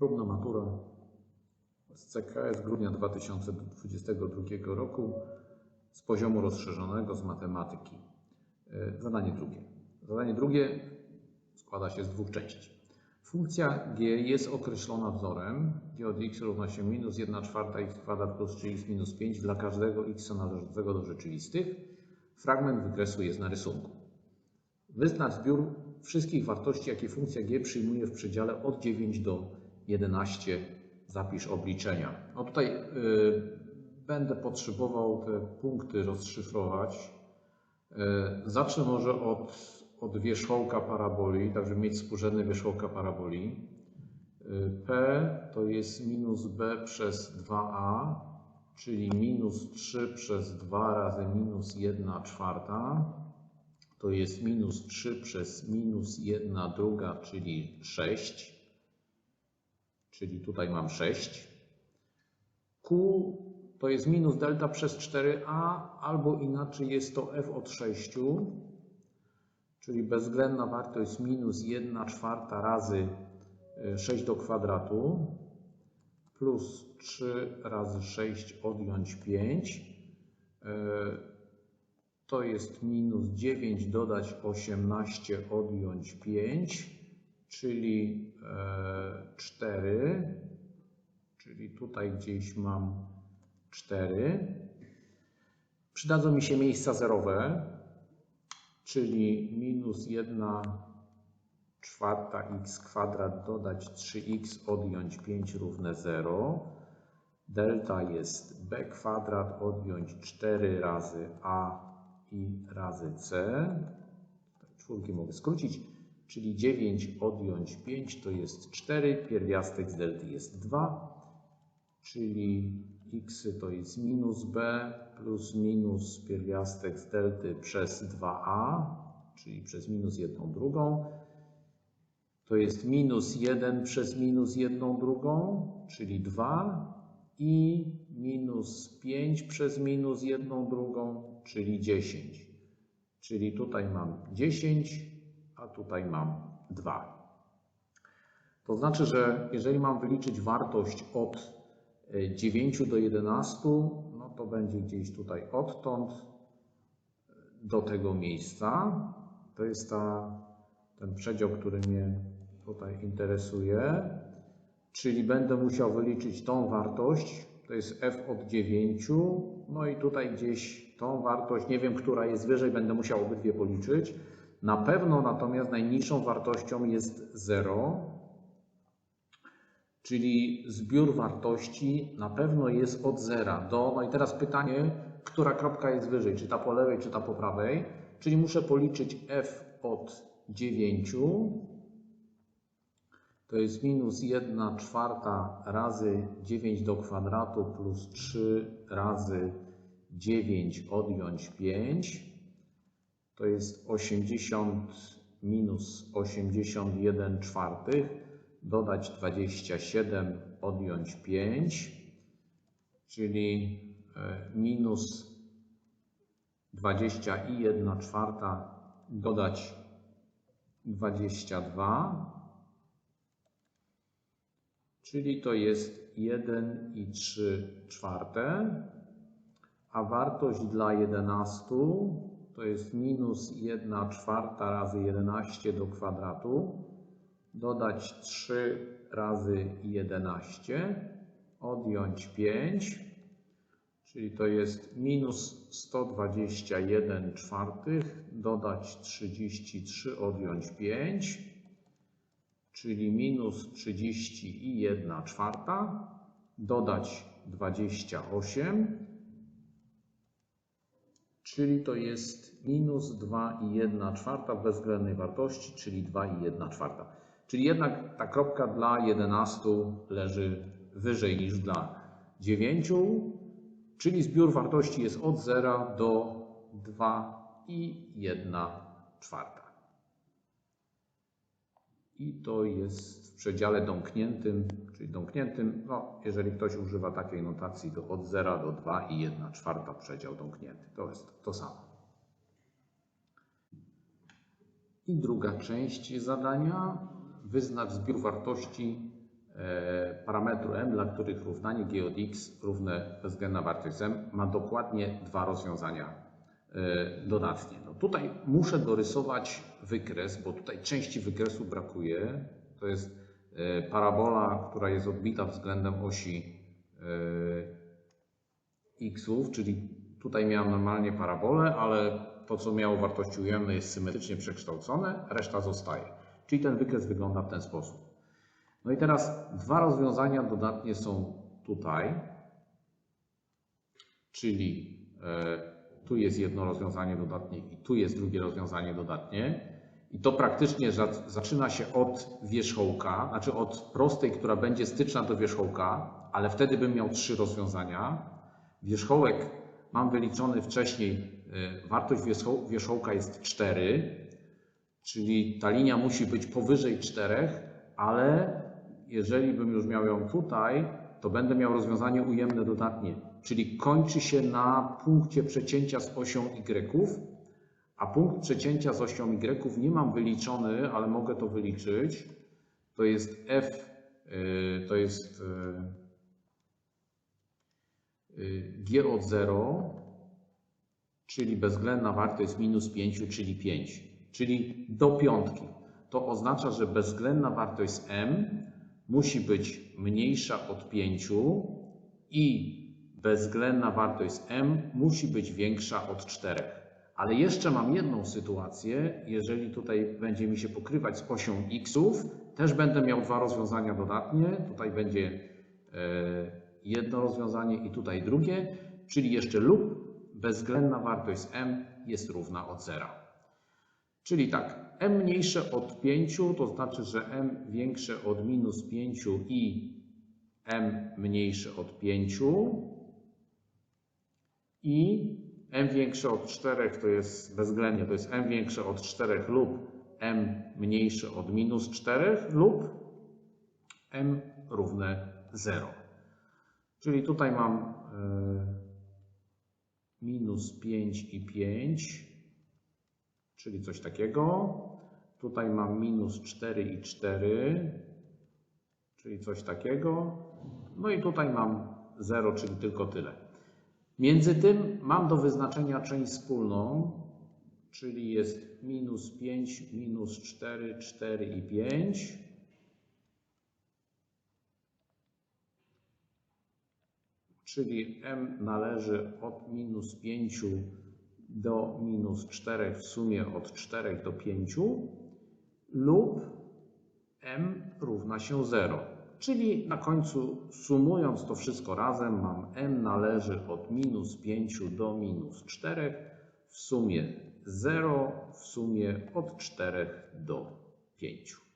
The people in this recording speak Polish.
Próbna matura z CKS grudnia 2022 roku z poziomu rozszerzonego z matematyki. E, Zadanie drugie. Zadanie drugie składa się z dwóch części. Funkcja g jest określona wzorem g od x równa się minus 1 czwarta x kwadrat plus 3x minus 5 dla każdego x należącego do rzeczywistych. Fragment wykresu jest na rysunku. Wyznacz zbiór wszystkich wartości, jakie funkcja g przyjmuje w przedziale od 9 do 11. Zapisz obliczenia. No tutaj y, będę potrzebował te punkty rozszyfrować. Y, zacznę może od, od wierzchołka paraboli, tak żeby mieć współrzędne wierzchołka paraboli. Y, P to jest minus b przez 2a, czyli minus 3 przez 2 razy minus 1 czwarta to jest minus 3 przez minus 1 druga, czyli 6. Czyli tutaj mam 6. Q to jest minus delta przez 4a, albo inaczej jest to f od 6, czyli bezwzględna wartość minus 1 czwarta razy 6 do kwadratu plus 3 razy 6 odjąć 5 to jest minus 9 dodać 18 odjąć 5, czyli 4, czyli tutaj gdzieś mam 4. Przydadzą mi się miejsca zerowe, czyli minus 1 czwarta x kwadrat dodać 3x odjąć 5 równe 0. Delta jest b kwadrat odjąć 4 razy a i razy c. Czwórki mogę skrócić, czyli 9 odjąć 5 to jest 4, pierwiastek z delty jest 2, czyli x to jest minus b plus minus pierwiastek z delty przez 2a, czyli przez minus 1 drugą. To jest minus 1 przez minus 1 drugą, czyli 2 i minus 5 przez minus 1 drugą, czyli 10. Czyli tutaj mam 10, a tutaj mam 2. To znaczy, że jeżeli mam wyliczyć wartość od 9 do 11, no to będzie gdzieś tutaj odtąd do tego miejsca. To jest ta, ten przedział, który mnie tutaj interesuje. Czyli będę musiał wyliczyć tą wartość, to jest f od 9, no i tutaj gdzieś tą wartość, nie wiem, która jest wyżej, będę musiał obydwie policzyć. Na pewno natomiast najniższą wartością jest 0, czyli zbiór wartości na pewno jest od 0 do, no i teraz pytanie, która kropka jest wyżej, czy ta po lewej, czy ta po prawej, czyli muszę policzyć f od 9, to jest minus 1 czwarta razy 9 do kwadratu plus 3 razy 9 odjąć 5. To jest 80 minus 81 czwartych. Dodać 27 odjąć 5. Czyli minus 20 i 1 czwarta dodać 22 czyli to jest 1 i 3 czwarte, a wartość dla 11 to jest minus 1 czwarta razy 11 do kwadratu, dodać 3 razy 11, odjąć 5, czyli to jest minus 121 czwartych, dodać 33, odjąć 5, czyli minus 31 czwarta, dodać 28, czyli to jest minus 2,1 czwarta w bezwzględnej wartości, czyli 2,1 czwarta. Czyli jednak ta kropka dla 11 leży wyżej niż dla 9, czyli zbiór wartości jest od 0 do 2,1 czwarta i to jest w przedziale domkniętym, czyli domkniętym, no, jeżeli ktoś używa takiej notacji, to od 0 do 2 i 1 czwarta przedział domknięty. To jest to samo. I druga część zadania. Wyznacz zbiór wartości e, parametru m, dla których równanie g od x równe bezwzględna wartość m ma dokładnie dwa rozwiązania e, dodatnie. Tutaj muszę dorysować wykres, bo tutaj części wykresu brakuje. To jest e, parabola, która jest odbita względem osi xów, czyli tutaj miałem normalnie parabolę, ale to, co miało wartości ujemne, jest symetrycznie przekształcone, reszta zostaje. Czyli ten wykres wygląda w ten sposób. No i teraz dwa rozwiązania dodatnie są tutaj, czyli e, tu jest jedno rozwiązanie dodatnie i tu jest drugie rozwiązanie dodatnie. I to praktycznie za, zaczyna się od wierzchołka, znaczy od prostej, która będzie styczna do wierzchołka, ale wtedy bym miał trzy rozwiązania. Wierzchołek mam wyliczony wcześniej, e, wartość wierzchołka jest 4, czyli ta linia musi być powyżej 4, ale jeżeli bym już miał ją tutaj, to będę miał rozwiązanie ujemne dodatnie, czyli kończy się na punkcie przecięcia z osią y, a punkt przecięcia z osią y nie mam wyliczony, ale mogę to wyliczyć. To jest f, e, to jest e, g od 0, czyli bezwzględna wartość minus 5, czyli 5, czyli do piątki. To oznacza, że bezwzględna wartość m musi być mniejsza od 5 i bezwzględna wartość m musi być większa od 4. Ale jeszcze mam jedną sytuację, jeżeli tutaj będzie mi się pokrywać z osią xów, też będę miał dwa rozwiązania dodatnie. Tutaj będzie e, jedno rozwiązanie i tutaj drugie, czyli jeszcze lub bezwzględna wartość m jest równa od zera. Czyli tak, m mniejsze od 5 to znaczy, że m większe od minus 5 i m mniejsze od 5 i m większe od 4 to jest bezwzględnie, to jest m większe od 4 lub m mniejsze od minus 4 lub m równe 0. Czyli tutaj mam e, minus 5 i 5, czyli coś takiego. Tutaj mam minus 4 i 4, czyli coś takiego. No i tutaj mam 0, czyli tylko tyle. Między tym mam do wyznaczenia część wspólną, czyli jest minus 5, minus 4, 4 i 5. czyli m należy od minus 5 do minus 4 w sumie od 4 do 5 lub m równa się 0. Czyli na końcu sumując to wszystko razem mam m należy od minus 5 do minus 4 w sumie 0 w sumie od 4 do 5.